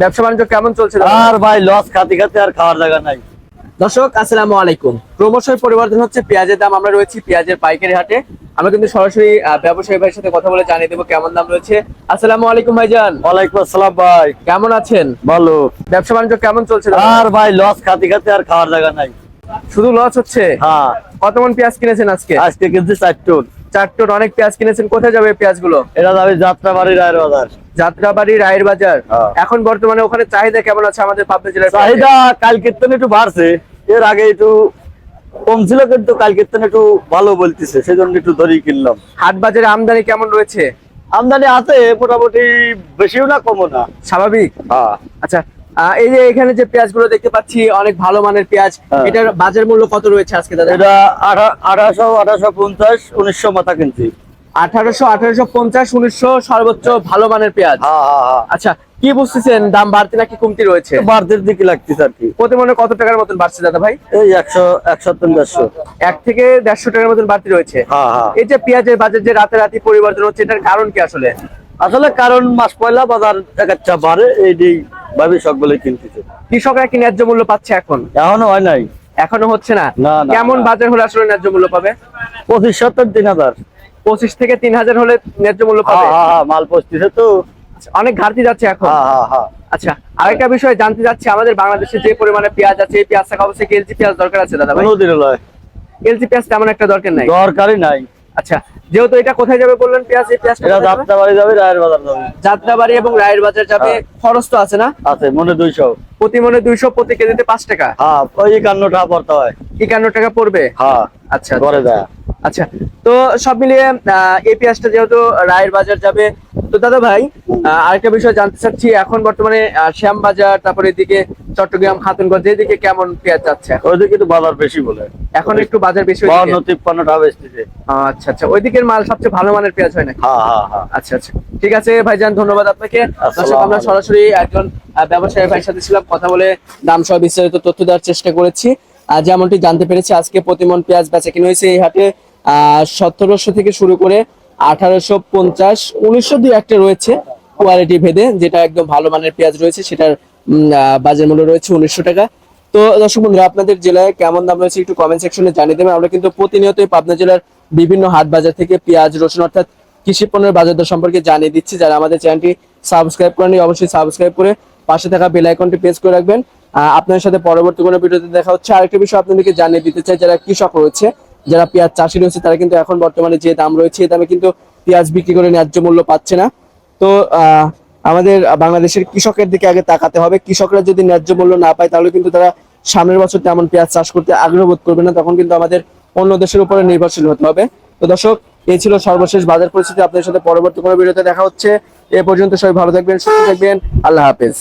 ব্যবসা বাণিজ্য কেমন চলছে? আর ভাই লস খাতে খাতে আর খাওয়ার জায়গা নাই। দর্শক আসসালামু আলাইকুম। ক্রমশই পরিবর্তন হচ্ছে পেঁয়াজের দাম আমরা রয়েছি পেঁয়াজের পাইকারি হাটে। আমরা কিন্তু সরাসরি ব্যবসায়ী ভাইয়ের সাথে কথা বলে জানিয়ে দেবো কেমন দাম রয়েছে। আসসালামু আলাইকুম ভাইজান। ওয়ালাইকুম আসসালাম ভাই। কেমন আছেন? ভালো। ব্যবসা বাণিজ্য কেমন চলছে? আর ভাই লস খাতে খাতে আর খাওয়ার জায়গা নাই। শুধু লস হচ্ছে? হ্যাঁ। কত মন পেঁয়াজ কিনেছেন আজকে? আজকে কিন্তু চারটুন চার টন অনেক পেঁয়াজ কিনেছেন কোথায় যাবে পেঁয়াজগুলো এটা যাবে যাত্রাবাড়ির রায়ের বাজার। যাত্রাবাড়ি রায়ের বাজার? হ্যাঁ। এখন বর্তমানে ওখানে চাহিদা কেমন আছে আমাদের পাবনা জেলার চাহিদা কাল কীর্তন একটু বাড়ছে এর আগে একটু কম ছিল কিন্তু কাল কীর্তন একটু ভালো বলতেছে সেজন্য একটু ধরেই কিনলাম। হাট বাজারে আমদানি কেমন রয়েছে? আমদানি আছে মোটামুটি বেশিও না কমও না। স্বাভাবিক? হ্যাঁ। আচ্ছা এই যে এখানে যে পেঁয়াজগুলো দেখতে পাচ্ছি অনেক ভালো মানের পেঁয়াজ। হ্যাঁ। এটার বাজার মূল্য কত রয়েছে আজকে দাদা? এটা আঠারোশো আঠারোশো পঞ্চাশ উনিশশো মাথা কিনছি আঠারোশো আঠারোশো পঞ্চাশ উনিশশো সর্বোচ্চ ভালো মানের পেঁয়াজ। হ্যাঁ হ্যাঁ হ্যাঁ। আচ্ছা কি বুঝতেছেন দাম বাড়তি নাকি কমতি রয়েছে? বাড়তির দিকে লাগতেছে আর কি। প্রতি মনে কত টাকার মতন বাড়ছে দাদা ভাই? এই একশো একশো দেড়শো। এক থেকে দেড়শো টাকার মতন বাড়তি রয়েছে। হ্যাঁ হ্যাঁ। এই যে পেঁয়াজের বাজার যে রাতে রাতে পরিবর্তন হচ্ছে এটার কারণ কি আসলে? আসলে কারণ মাস পয়লা বাজার একটা বাড়ে এই দিক ভাবে সকলে কিনতেছে। কৃষকরা কি ন্যায্য মূল্য পাচ্ছে এখন? এখনও হয় নাই। এখনও হচ্ছে না? কেমন বাজার হলে আসলে ন্যায্য মূল্য পাবে? পঁচিশ সত্তর তিন হাজার। পঁচিশ থেকে তিন হাজার হলে ন্যায্য মূল্য হ্যাঁ পাবে? হ্যাঁ হ্যাঁ, মাল পচতেছে তো। আচ্ছা, অনেক ঘাটতি যাচ্ছে এখন। আচ্ছা আরেকটা বিষয় জানতে চাচ্ছি আমাদের বাংলাদেশে যে পরিমাণে পেঁয়াজ আছে এই পেঁয়াজ থাকা অবশ্যই এলজি পেঁয়াজ দরকার আছে দাদা ভাই? কোনোদিন এলজি পেঁয়াজ তেমন একটা দরকার নাই? দরকারই নাই। আচ্ছা যেহেতু এটা কোথায় যাবে বললেন পেঁয়াজ এই পেঁয়াজটা এটা যাত্রাবাড়ি যাবে? যাত্রা বাড়ি যাবে রায়ের বাজার যাবে। যাত্রাবাড়ি এবং রায়ের বাজার যাবে হ্যাঁ। খরচ তো আছে না? আছে মনে দুইশো। প্রতি মনে দুইশো প্রতি কেজিতে পাঁচ টাকা? হ্যাঁ ওই একান্ন টাকা পড়তে হয়। একান্ন টাকা পড়বে? হ্যাঁ আচ্ছা ঘরে যায় আচ্ছা তো সব মিলিয়ে এই পেঁয়াজটা যেহেতু রায়ের বাজার যাবে তো দাদা ভাই আরেকটা বিষয় জানতে চাচ্ছি এখন বর্তমানে শ্যামবাজার তারপরে এদিকে চট্টগ্রাম খাতুনগঞ্জ এদিকে কেমন পেঁয়াজ যাচ্ছে? ওইদিকে একটু বাজার বেশি বলে। এখন একটু বাজার বেশি ওইদিকে? তিপ্পান্ন টাকা আচ্ছা আচ্ছা। ওইদিকের মাল সবচেয়ে ভালো মানের পেঁয়াজ হয় নাকি? হ্যাঁ হ্যাঁ হ্যাঁ। আচ্ছা আচ্ছা। ঠিক আছে ভাই ভাইজান ধন্যবাদ আপনাকে। দর্শক আমরা সরাসরি একজন ব্যবসায়ী ভাইয়ের সাথে ছিলাম কথা বলে দাম সহ বিস্তারিত তথ্য দেওয়ার চেষ্টা করেছি। আর যেমনটি জানতে পেরেছি আজকে প্রতিমন পেঁয়াজ বেচা কিনে হয়েছে এই হাটে আহ সতেরোশো থেকে শুরু করে আঠারোশো পঞ্চাশ উনিশশো দুই একটা রয়েছে কোয়ালিটি ভেদে যেটা একদম ভালো মানের পেঁয়াজ রয়েছে সেটার বাজার মূল্য রয়েছে উনিশশো টাকা। তো দর্শক বন্ধুরা আপনাদের জেলায় কেমন দাম রয়েছে একটু কমেন্ট সেকশনে জানিয়ে দেবেন। আমরা কিন্তু প্রতিনিয়তই পাবনা জেলার বিভিন্ন হাট বাজার থেকে পেঁয়াজ রসুন অর্থাৎ কৃষি পণ্যের বাজার দর সম্পর্কে জানিয়ে দিচ্ছি। যারা আমাদের চ্যানেলটি সাবস্ক্রাইব করেনি অবশ্যই সাবস্ক্রাইব করে পাশে থাকা বেল আইকনটি প্রেস করে রাখবেন। আহ, আপনাদের সাথে পরবর্তী কোনো ভিডিওতে দেখা হচ্ছে। আরেকটা বিষয় আপনাদেরকে জানিয়ে দিতে চাই যারা কৃষক রয়েছে যারা পেঁয়াজ চাষি রয়েছে, তারা কিন্তু এখন বর্তমানে যে দাম রয়েছে এই দামে কিন্তু পেঁয়াজ বিক্রি করে ন্যায্য মূল্য পাচ্ছে না। তো আমাদের বাংলাদেশের কৃষকের দিকে আগে তাকাতে হবে। কৃষকরা যদি ন্যায্য মূল্য না পায়, তাহলে কিন্তু তারা সামনের বছর তেমন পেঁয়াজ চাষ করতে আগ্রহ বোধ করবে না। তখন কিন্তু আমাদের অন্য দেশের উপরে নির্ভরশীল হতে হবে। তো দর্শক, এই ছিল সর্বশেষ বাজার পরিস্থিতি। আপনাদের সাথে পরবর্তী কোনো ভিডিওতে দেখা হচ্ছে। এ পর্যন্ত সবাই ভালো থাকবেন, সুস্থ থাকবেন। আল্লাহ হাফেজ।